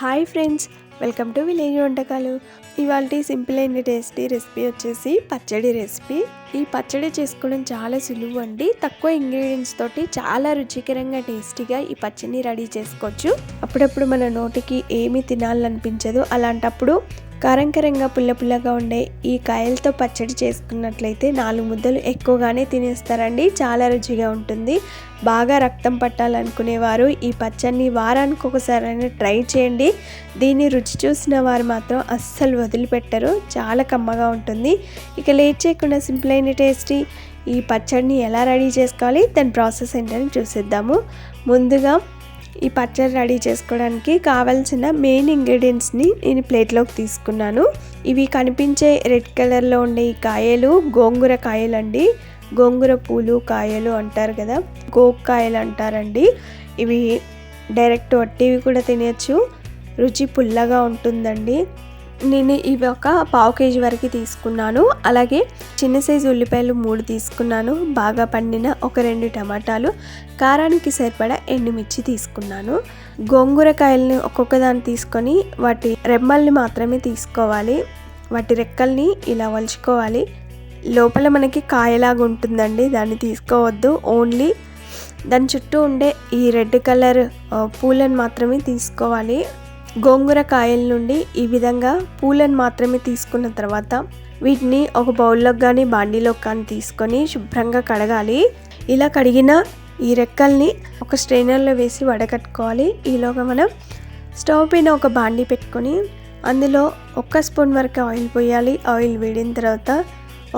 Hi friends welcome to village వంటకాలు. ఇవాళ simple అయిన టేస్టీ రెసిపీ వచ్చేసి పచ్చడి రెసిపీ. ఈ పచ్చడి చేసుకోవడం చాలా సులువు అండి. తక్కువ ఇంగ్రీడియంట్స్ తోటి చాలా రుచికరంగా టేస్టీగా ఈ పచ్చడిని రెడీ చేసుకోవచ్చు. అప్పుడప్పుడు మన నోటికి ఏమీ తినాలనిపించదు అలాంటప్పుడు కారంకరంగా పుల్ల పుల్లగా ఉండే ఈ కాయలతో పచ్చడి చేసుకున్నట్లయితే నాలుగు ముద్దలు ఎక్కువగానే తినేస్తారండి. చాలా రుచిగా ఉంటుంది. బాగా రక్తం పట్టాలనుకునేవారు ఈ పచ్చడిని వారానికి ఒకసారైనా ట్రై చేయండి. దీన్ని రుచి చూసిన వారు మాత్రం అస్సలు వదిలిపెట్టరు. చాలా కమ్మగా ఉంటుంది. ఇక లేట్ చేయకుండా సింపుల్ అయిన టేస్టీ ఈ పచ్చడిని ఎలా రెడీ చేసుకోవాలి? దాని ప్రాసెస్ ఏంటని చూసేద్దాము. ముందుగా ఈ పచ్చడి రెడీ చేసుకోవడానికి కావాల్సిన మెయిన్ ఇంగ్రీడియంట్స్ని నేను ప్లేట్లోకి తీసుకున్నాను. ఇవి కనిపించే రెడ్ కలర్లో ఉండే ఈ కాయలు గోంగూర కాయలు అండి గోంగూర పూలు కాయలు అంటారు కదా గోకాయలు అంటారండి. ఇవి డైరెక్ట్ వట్టివి కూడా తినచ్చు. రుచి పుల్లగా ఉంటుందండి. నేను ఇవి ఒక పావు కేజీ వరకు తీసుకున్నాను. అలాగే చిన్న సైజు ఉల్లిపాయలు మూడు తీసుకున్నాను. బాగా పండిన ఒక రెండు టమాటాలు కారానికి సరిపడా ఎండుమిర్చి తీసుకున్నాను. గోంగూర కాయల్ని ఒక్కొక్క దాన్ని తీసుకొని వాటి రెమ్మల్ని మాత్రమే తీసుకోవాలి. వాటి రెక్కల్ని ఇలా వలుచుకోవాలి. లోపల మనకి కాయలాగా ఉంటుందండి దాన్ని తీసుకోవద్దు. ఓన్లీ దాని చుట్టూ ఉండే ఈ రెడ్ కలర్ పూలను మాత్రమే తీసుకోవాలి. గోంగూర కాయల నుండి ఈ విధంగా పూలను మాత్రమే తీసుకున్న తర్వాత వీటిని ఒక బౌల్లోకి కానీ బాండీలోకి కానీ తీసుకొని శుభ్రంగా కడగాలి. ఇలా కడిగిన ఈ రెక్కల్ని ఒక స్ట్రైనర్లో వేసి వడకట్టుకోవాలి. ఈలోగా మనం స్టవ్ పైన ఒక బాండీ పెట్టుకొని అందులో ఒక్క స్పూన్ వరకు ఆయిల్ పోయాలి. ఆయిల్ వేడిన తర్వాత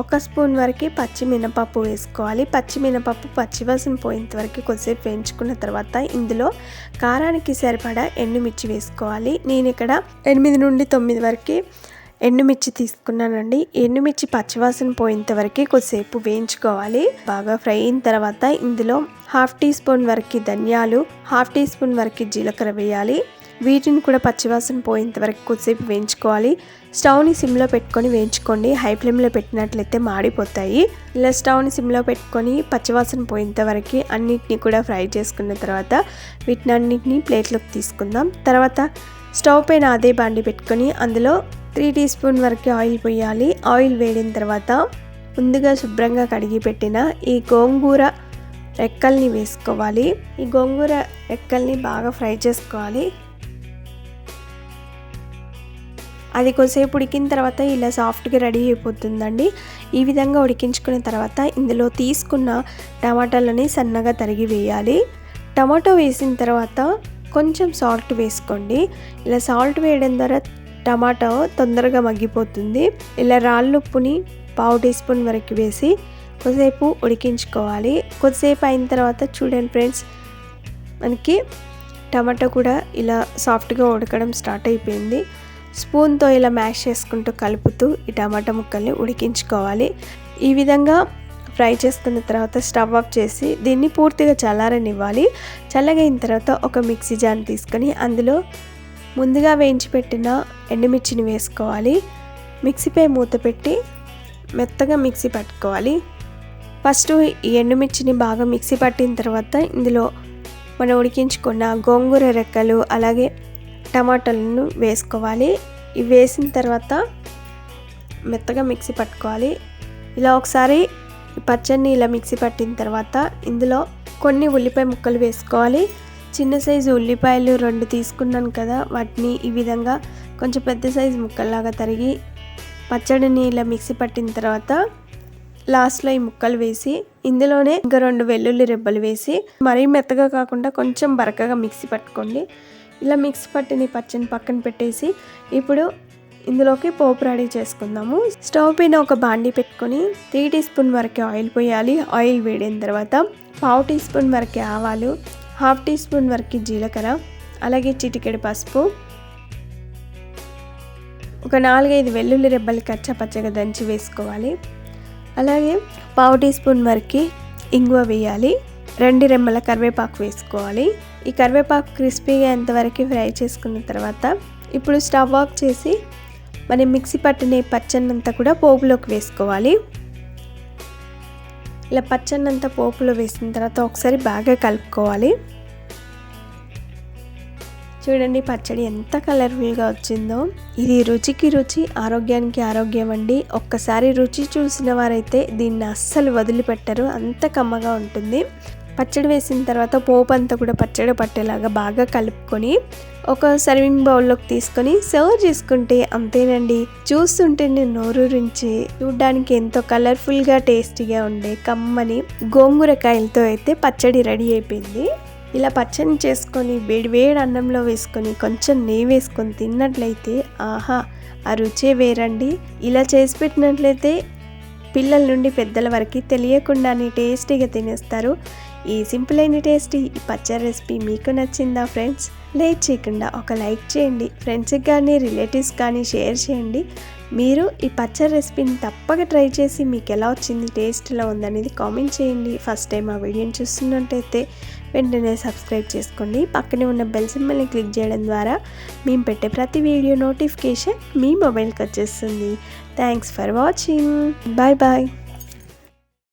ఒక స్పూన్ వరకు పచ్చిమినపప్పు వేసుకోవాలి. పచ్చిమినపప్పు పచ్చివాసన పోయేంత వరకు కొద్దిసేపు వేయించుకున్న తర్వాత ఇందులో కారానికి సరిపడా ఎండుమిర్చి వేసుకోవాలి. నేను ఇక్కడ ఎనిమిది నుండి తొమ్మిది వరకు ఎండుమిర్చి తీసుకున్నానండి. ఎండుమిర్చి పచ్చివాసన పోయేంత వరకు కొద్దిసేపు వేయించుకోవాలి. బాగా ఫ్రై అయిన తర్వాత ఇందులో హాఫ్ టీ స్పూన్ వరకు ధనియాలు హాఫ్ టీ స్పూన్ వరకు జీలకర్ర వేయాలి. వీటిని కూడా పచ్చివాసన పోయేంత వరకు కొద్దిసేపు వేయించుకోవాలి. స్టవ్ని సిమ్లో పెట్టుకొని వేయించుకోండి. హై ఫ్లేమ్లో పెట్టినట్లయితే మాడిపోతాయి. ఇలా స్టవ్ని సిమ్లో పెట్టుకొని పచ్చివాసన పోయేంత వరకు అన్నిటిని కూడా ఫ్రై చేసుకున్న తర్వాత వీటిని అన్నిటిని ప్లేట్లోకి తీసుకుందాం. తర్వాత స్టవ్ పైన అదే బాండి పెట్టుకొని అందులో త్రీ టీ స్పూన్ వరకు ఆయిల్ పోయాలి. ఆయిల్ వేడిన తర్వాత ముందుగా శుభ్రంగా కడిగి పెట్టిన ఈ గోంగూర రెక్కల్ని వేసుకోవాలి. ఈ గోంగూర రెక్కల్ని బాగా ఫ్రై చేసుకోవాలి. అది కొద్దిసేపు ఉడికిన తర్వాత ఇలా సాఫ్ట్గా రెడీ అయిపోతుందండి. ఈ విధంగా ఉడికించుకున్న తర్వాత ఇందులో తీసుకున్న టమాటాలని సన్నగా తరిగి వేయాలి. టమాటో వేసిన తర్వాత కొంచెం సాల్ట్ వేసుకోండి. ఇలా సాల్ట్ వేయడం ద్వారా టమాటో తొందరగా మగ్గిపోతుంది. ఇలా రాళ్ళుప్పుని పావు టీ స్పూన్ వరకు వేసి కొద్దిసేపు ఉడికించుకోవాలి. కొద్దిసేపు అయిన తర్వాత చూడండి ఫ్రెండ్స్ మనకి టమాటో కూడా ఇలా సాఫ్ట్గా ఉడకడం స్టార్ట్ అయిపోయింది. స్పూన్తో ఇలా మ్యాష్ చేసుకుంటూ కలుపుతూ ఈ టమాటా ముక్కల్ని ఉడికించుకోవాలి. ఈ విధంగా ఫ్రై చేసుకున్న తర్వాత స్టవ్ ఆఫ్ చేసి దీన్ని పూర్తిగా చల్లారనివ్వాలి. చల్లగైన తర్వాత ఒక మిక్సీ జార్ తీసుకొని అందులో ముందుగా వేయించి పెట్టిన ఎండుమిర్చిని వేసుకోవాలి. మిక్సీపై మూత పెట్టి మెత్తగా మిక్సీ పట్టుకోవాలి. ఫస్ట్ ఈ ఎండుమిర్చిని బాగా మిక్సీ పట్టిన తర్వాత ఇందులో మనం ఉడికించుకున్న గోంగూర రెక్కలు అలాగే టమాటాలను వేసుకోవాలి. ఇవి వేసిన తర్వాత మెత్తగా మిక్సీ పట్టుకోవాలి. ఇలా ఒకసారి పచ్చడిని ఇలా మిక్సీ పట్టిన తర్వాత ఇందులో కొన్ని ఉల్లిపాయ ముక్కలు వేసుకోవాలి. చిన్న సైజు ఉల్లిపాయలు రెండు తీసుకున్నాను కదా వాటిని ఈ విధంగా కొంచెం పెద్ద సైజు ముక్కల్లాగా తరిగి పచ్చడిని ఇలా మిక్సీ పట్టిన తర్వాత లాస్ట్లో ఈ ముక్కలు వేసి ఇందులోనే ఇంకా రెండు వెల్లుల్లి రెబ్బలు వేసి మరీ మెత్తగా కాకుండా కొంచెం బరకగా మిక్సీ పట్టుకోండి. ఇలా మిక్స్ పట్టిన పచ్చని పక్కన పెట్టేసి ఇప్పుడు ఇందులోకి పోపు రెడీ చేసుకుందాము. స్టవ్ పైన ఒక బాండీ పెట్టుకొని త్రీ టీ స్పూన్ వరకు ఆయిల్ పోయాలి. ఆయిల్ వేడిన తర్వాత పావు టీ స్పూన్ వరకు ఆవాలు హాఫ్ టీ స్పూన్ వరకు జీలకర్ర అలాగే చిటికెడు పసుపు ఒక నాలుగైదు వెల్లుల్లి రెబ్బలు కచ్చా పచ్చగా దంచి వేసుకోవాలి. అలాగే పావు టీ స్పూన్ వరకు ఇంగువ వేయాలి. రెండు రెమ్మల కరివేపాకు వేసుకోవాలి. ఈ కరివేపాకు క్రిస్పీగా ఎంతవరకు ఫ్రై చేసుకున్న తర్వాత ఇప్పుడు స్టవ్ ఆఫ్ చేసి మనం మిక్సీ పట్టిన పచ్చన్నంతా కూడా పోపులోకి వేసుకోవాలి. ఇలా పచ్చన్నంతా పోపులో వేసిన తర్వాత ఒకసారి బాగా కలుపుకోవాలి. చూడండి పచ్చడి ఎంత కలర్ఫుల్గా వచ్చిందో. ఇది రుచికి రుచి ఆరోగ్యానికి ఆరోగ్యం అండి. ఒక్కసారి రుచి చూసిన వారైతే దీన్ని అస్సలు వదిలిపెట్టరు. అంత కమ్మగా ఉంటుంది. పచ్చడి వేసిన తర్వాత పోపు అంతా కూడా పచ్చడి పట్టేలాగా బాగా కలుపుకొని ఒక సర్వింగ్ బౌల్లోకి తీసుకొని సర్వ్ చేసుకుంటే అంతేనండి. చూస్తుంటే నేను నోరూరించి చూడ్డానికి ఎంతో కలర్ఫుల్గా టేస్టీగా ఉండే కమ్మని గోంగూరకాయలతో అయితే పచ్చడి రెడీ అయిపోయింది. ఇలా పచ్చడి చేసుకొని వేడి వేడి అన్నంలో వేసుకొని కొంచెం నెయ్యి వేసుకొని తిన్నట్లయితే ఆహా ఆ రుచే వేరండి. ఇలా చేసి పెట్టినట్లయితే పిల్లల నుండి పెద్దల వరకు తెలియకుండానే టేస్టీగా తినేస్తారు. ఈ సింపుల్ అయిన టేస్టీ ఈ పచ్చడి రెసిపీ మీకు నచ్చిందా ఫ్రెండ్స్? లేట్ చేయకుండా ఒక లైక్ చేయండి. ఫ్రెండ్స్కి కానీ రిలేటివ్స్ కానీ షేర్ చేయండి. మీరు ఈ పచ్చడి రెసిపీని తప్పక ట్రై చేసి మీకు ఎలా వచ్చింది టేస్ట్ ఎలా ఉందనేది కామెంట్ చేయండి. ఫస్ట్ టైం ఆ వీడియోని చూస్తున్నట్టయితే వెంటనే సబ్స్క్రైబ్ చేసుకోండి. పక్కనే ఉన్న బెల్ సింబల్ని క్లిక్ చేయడం ద్వారా మేము పెట్టే ప్రతి వీడియో నోటిఫికేషన్ మీ మొబైల్కి వచ్చేస్తుంది. Thanks for watching. Bye bye.